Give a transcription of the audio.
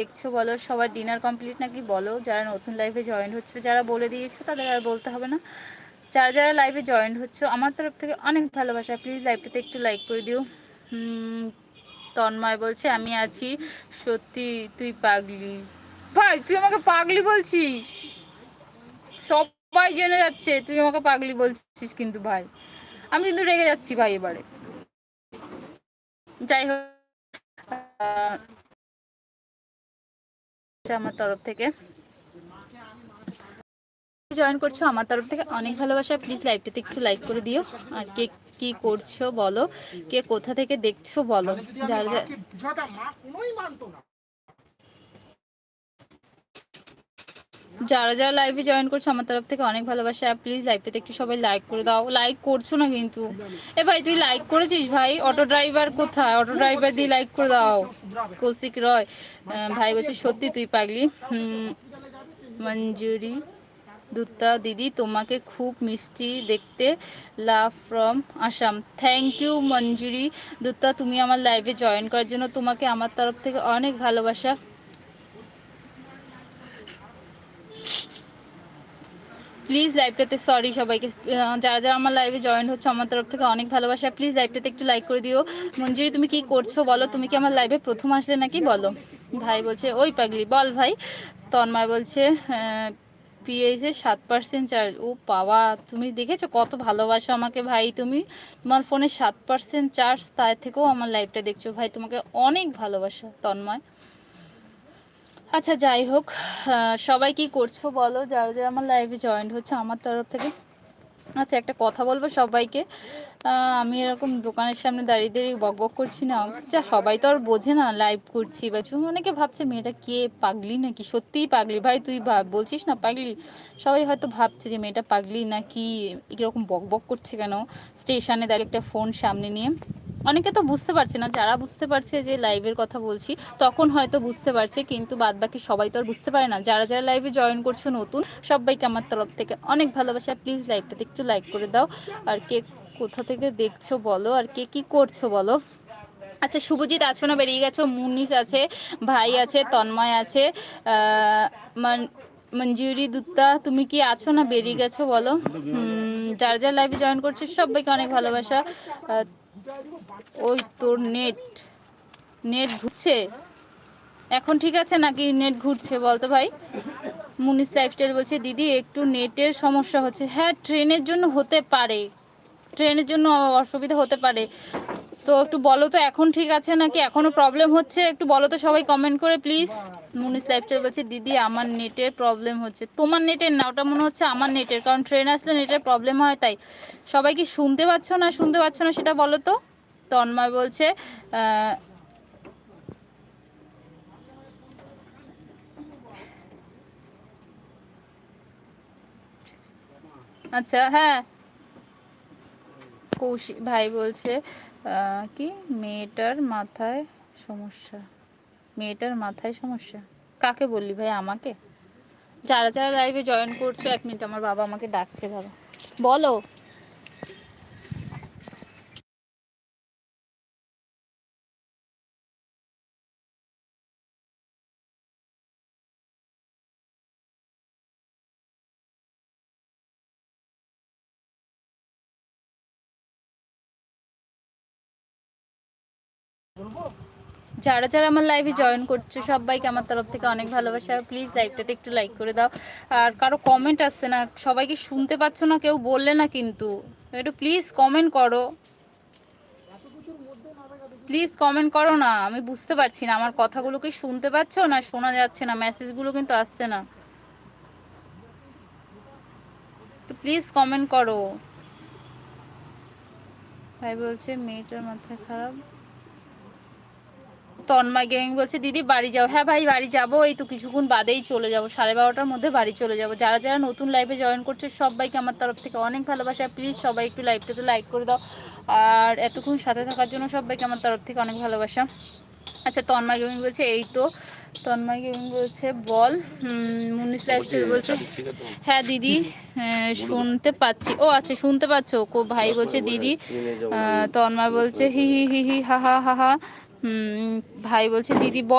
দেখছ বলো, সবার ডিনার কমপ্লিট নাকি? বলো, যারা নতুন লাইফে জয়েন হচ্ছে, যারা বলে দিয়েছ, তাদের আর বলতে হবে না। যারা যারা লাইভে জয়েন হচ্ছে, আমার তরফ থেকে অনেক ভালোবাসা। প্লিজ লাইভটাতে একটু লাইক করে দিও। তন্ময় বলছে, আমি আছি। সত্যি, তুই পাগলি। ভাই, তুই আমাকে পাগলি বলছিস? সবাই জেনে যাচ্ছে, তুই আমাকে পাগলি বলছিস কিন্তু ভাই। আমি কিন্তু রেগে যাচ্ছি ভাই এবারে। যাই হোক আমার তরফ থেকে। জয়েন করছ আমার তরফ থেকে অনেক ভালোবাসা। প্লিজ লাইভটাতে একটু লাইক করে দিও। আর কে কি করছ বলো? কে কোথা থেকে দেখছ বলো? যারা যারা যারা লাইভে জয়েন করছ, আমার তরফ থেকে অনেক ভালোবাসা। প্লিজ লাইভটাতে একটু সবাই লাইক করে দাও। লাইক করছ না কিন্তু। এ ভাই, তুই লাইক করেছিস ভাই? অটো ড্রাইভার কোথায়? অটো ড্রাইভার দিয়ে লাইক করে দাও। কৌশিক রয়। ভাই বলছে, সত্যি তুই পাগলি। মঞ্জুরি, দুত্তা, দিদি, তোমাকে খুব মিষ্টি দেখতে। Love from Assam thank you Manjuri. Dutta, তুমি আমার লাইভে জয়েন করার জন্য তোমাকে আমার তরফ থেকে অনেক ভালোবাসা। প্লিজ লাইভটাতে সরি সবাইকে। যারা যারা আমার লাইভে জয়েন হচ্ছে আমার তরফ থেকে অনেক ভালোবাসা। প্লিজ লাইভটাতে একটু লাইক করে দিও। মঞ্জুরি, তুমি কি করছ বলো? তুমি কি আমার লাইভে প্রথম আসলে নাকি? বলো। ভাই বলছে, ওই পাগলি, বল ভাই। তন্ময় বলছে পিএইচে সাত পার্সেন্ট চার্জ ও পাওয়া তুমি দেখেছ কত ভালোবাসো আমাকে ভাই তুমি? তোমার ফোনে সাত পার্সেন্ট চার্জ তার থেকেও আমার লাইভটা দেখছ। ভাই, তোমাকে অনেক ভালোবাসা, তন্ময়। আচ্ছা যাই হোক সবাই কি করছ বলো? যারা যারা আমার লাইভে জয়েন হচ্ছে আমার তরফ থেকে। আচ্ছা একটা কথা বলব সবাইকে। আমি এরকম দোকানের সামনে দাঁড়িয়ে দাঁড়িয়ে বক বক করছি না। যা, সবাই তো আর বোঝে না লাইভ করছি বা অনেকে ভাবছে, মেয়েটা কে, পাগলি নাকি? সত্যিই পাগলি। ভাই, তুই বলছিস না পাগলি? সবাই হয়তো ভাবছে যে, মেয়েটা পাগলি নাকি? এরকম বক বক করছে কেন? স্টেশনে দাঁড়িয়ে একটা ফোন সামনে নিয়ে। অনেকে তো বুঝতে পারছে না, যারা বুঝতে পারছে যে লাইভের কথা বলছি, তখন হয়তো বুঝতে পারছে, কিন্তু বাদ বাকি সবাই তো আর বুঝতে পারে না। যারা যারা লাইভে জয়েন করছ নতুন, সবাইকে আমার তরফ থেকে অনেক ভালোবাসা। প্লিজ লাইভটাতে একটু লাইক করে দাও। আর কে কোথা থেকে দেখছ বলো, আর কে কি করছ বলো? আচ্ছা শুভজিৎ আছো না বেরিয়ে গেছো মুনিস আছে, ভাই আছে, তন্ময় আছে মঞ্জুরি দুত্তা, তুমি কি আছো না বেরিয়ে গেছো বলো? যার যার লাইভে জয়েন করছ, সবাইকে অনেক ভালোবাসা। ওই তোর নেট। নেট ঘুরছে? এখন ঠিক আছে নাকি নেট ঘুরছে বলতো ভাই? মুনিস লাইফস্টাইল বলছে, দিদি, একটু নেটের সমস্যা হচ্ছে। হ্যাঁ ট্রেনের জন্য হতে পারে। ট্রেনের জন্য অসুবিধা হতে পারে। তো একটু বলো তো, এখন ঠিক আছে নাকি? এখনও প্রবলেম হচ্ছে? একটু বলো তো সবাই কমেন্ট করে প্লিজ মুনিস লাইফস্টাইল বলছে, দিদি, আমার নেটের প্রবলেম হচ্ছে। তোমার নেটের না, ওটা মনে হচ্ছে আমার নেটের কারণ ট্রেন আসলে নেটের প্রবলেম হয় তাই। সবাই কি শুনতে পাচ্ছ না শুনতে পাচ্ছ না সেটা বলো তো? তন্ময় বলছে আচ্ছা হ্যাঁ। কৌশিক ভাই বলছে কি? মেয়েটার মাথায় সমস্যা। মেয়েটার মাথায় সমস্যা? কাকে বললি ভাই আমাকে? যারা যারা লাইভে জয়েন করছ, এক মিনিট আমার বাবা আমাকে ডাকছে বাবা বলো। যারা যারা আমার লাইভে জয়েন করছ, সবাইকে আমার তরফ থেকে অনেক ভালোবাসা। প্লিজ লাইভটাতে একটু লাইক করে দাও। আর কারও কমেন্ট আসছে না, সবাইকে শুনতে পাচ্ছ না, কেউ বললে না কিন্তু। একটু প্লিজ কমেন্ট করো। প্লিজ কমেন্ট করো না, আমি বুঝতে পারছি না, আমার কথাগুলো কি শুনতে পাচ্ছ না শোনা যাচ্ছে না মেসেজগুলো কিন্তু আসছে না। প্লিজ কমেন্ট করো। ভাই বলছে, মেয়েটার মাথায় খারাপ। তন্ময় গেমিং বলছে দিদি বাড়ি যাও। হ্যাঁ ভাই বাড়ি যাব। এই তো কিছুক্ষণ বাদেই চলে যাব। সাড়ে বারোটার মধ্যে বাড়ি চলে যাব। যারা যারা নতুন লাইভে জয়েন করছে সবাইকে আমার তরফ থেকে অনেক ভালোবাসা। প্লিজ সবাই একটু লাইভটাতে লাইক করে দাও। আর এতক্ষণ সাথে থাকার জন্য সবাইকে আমার তরফ থেকে অনেক ভালোবাসা। আচ্ছা তন্ময় গেমিং বলছে এই তো। তন্ময় গেমিং বলছে বল। মুনিস লাইফস্টাইল বলছে হ্যাঁ দিদি শুনতে পাচ্ছি। ও আচ্ছা শুনতে পাচ্ছ? কো ভাই বলছে দিদি তন্ময় বলছে হি হি হি হি হা হা হা হা। ভাই বলছে দিদি বল